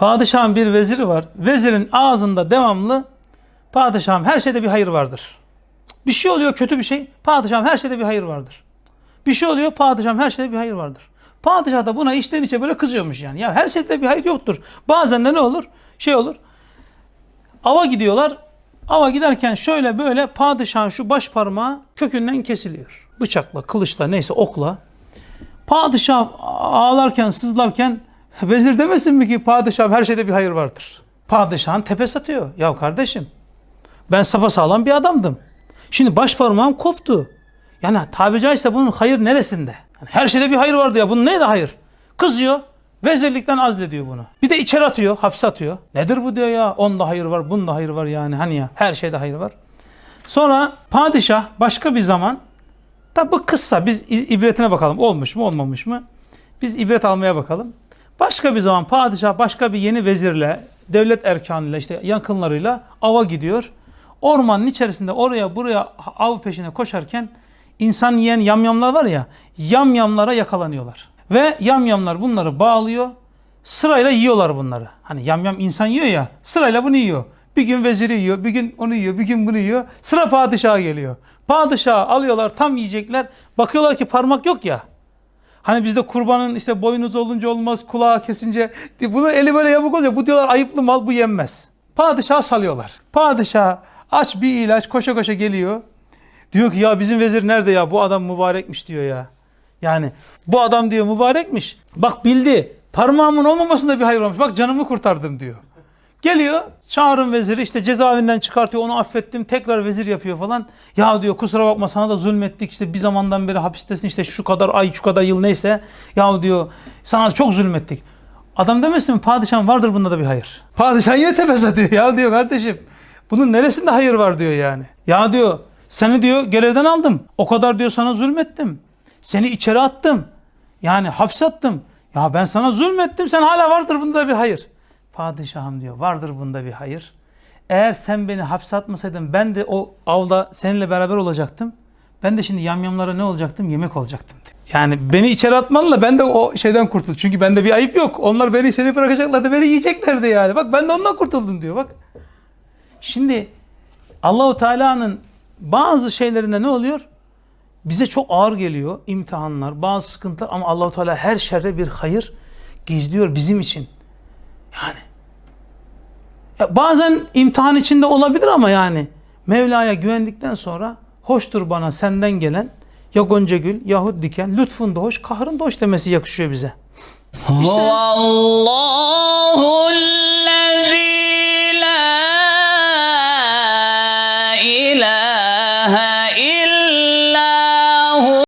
Padişahın bir veziri var. Vezirin ağzında devamlı padişahım her şeyde bir hayır vardır. Bir şey oluyor kötü bir şey. Padişahım her şeyde bir hayır vardır. Bir şey oluyor padişahım her şeyde bir hayır vardır. Padişah da buna içten içe böyle kızıyormuş yani. Ya her şeyde bir hayır yoktur. Bazen de ne olur? Şey olur. Ava gidiyorlar. Ava giderken şöyle böyle padişahın şu baş parmağı kökünden kesiliyor. Bıçakla, kılıçla neyse okla. Padişah ağlarken, sızlarken vezir demesin mi ki padişahım her şeyde bir hayır vardır. Padişahın tepesi atıyor. Ya kardeşim ben sapasağlam bir adamdım. Şimdi baş parmağım koptu. Yani tabiri caizse bunun hayır neresinde? Her şeyde bir hayır vardı ya. Bunun neydi hayır? Kızıyor. Vezirlikten azlediyor bunu. Bir de içeri atıyor, hapse atıyor. Nedir bu diyor ya? Onda hayır var, bunda hayır var yani. Hani ya her şeyde hayır var. Sonra padişah başka bir zaman Tabi bu kıssa biz ibretine bakalım. Olmuş mu olmamış mı? Biz ibret almaya bakalım. Başka bir zaman padişah başka bir yeni vezirle, devlet erkanıyla işte yakınlarıyla ava gidiyor. Ormanın içerisinde oraya buraya av peşine koşarken insan yiyen yamyamlar var ya yamyamlara yakalanıyorlar. Ve yamyamlar bunları bağlıyor. Sırayla yiyorlar bunları. Hani yamyam insan yiyor ya sırayla bunu yiyor. Bir gün veziri yiyor, bir gün onu yiyor, bir gün bunu yiyor. Sıra padişaha geliyor. Padişahı alıyorlar tam yiyecekler. Bakıyorlar ki parmak yok ya. Hani bizde kurbanın işte boynuz olunca olmaz, kulağı kesince bunu eli böyle yamuk oluyor. Bu diyorlar ayıplı mal bu yenmez. Padişahı salıyorlar. Padişah aç bir ilaç koşa koşa geliyor. Diyor ki ya bizim vezir nerede ya bu adam mübarekmiş diyor ya. Yani bu adam diyor mübarekmiş. Bak bildi parmağımın olmamasında bir hayır olmuş. Bak canımı kurtardım diyor. Geliyor çağırın veziri işte cezaevinden çıkartıyor onu affettim tekrar vezir yapıyor falan. Ya diyor kusura bakma sana da zulmettik işte bir zamandan beri hapistesin işte şu kadar ay şu kadar yıl neyse. Ya diyor sana çok zulmettik. Adam demesin mi padişahım vardır bunda da bir hayır. Padişah yine tepes atıyor ya diyor kardeşim. Bunun neresinde hayır var diyor yani. Ya diyor seni diyor görevden aldım. O kadar diyor sana zulmettim. Seni içeri attım. Yani hapse attım. Ya ben sana zulmettim sen hala vardır bunda bir hayır. Padişahım diyor vardır bunda bir hayır. Eğer sen beni hapse atmasaydın ben de o avda seninle beraber olacaktım. Ben de şimdi yamyamlara ne olacaktım? Yemek olacaktım diyor. Yani beni içeri atmanla ben de o şeyden kurtuldum. Çünkü bende bir ayıp yok. Onlar beni seni bırakacaklardı. Beni yiyeceklerdi yani. Bak ben de ondan kurtuldum diyor bak. Şimdi Allahu Teala'nın bazı şeylerinde ne oluyor? Bize çok ağır geliyor imtihanlar, bazı sıkıntılar ama Allahu Teala her şerre bir hayır gizliyor bizim için. Yani. Ya bazen imtihan içinde olabilir ama yani. Mevla'ya güvendikten sonra hoştur bana senden gelen ya gonca gül yahut diken lütfun da hoş kahrın da hoş demesi yakışıyor bize. İşte.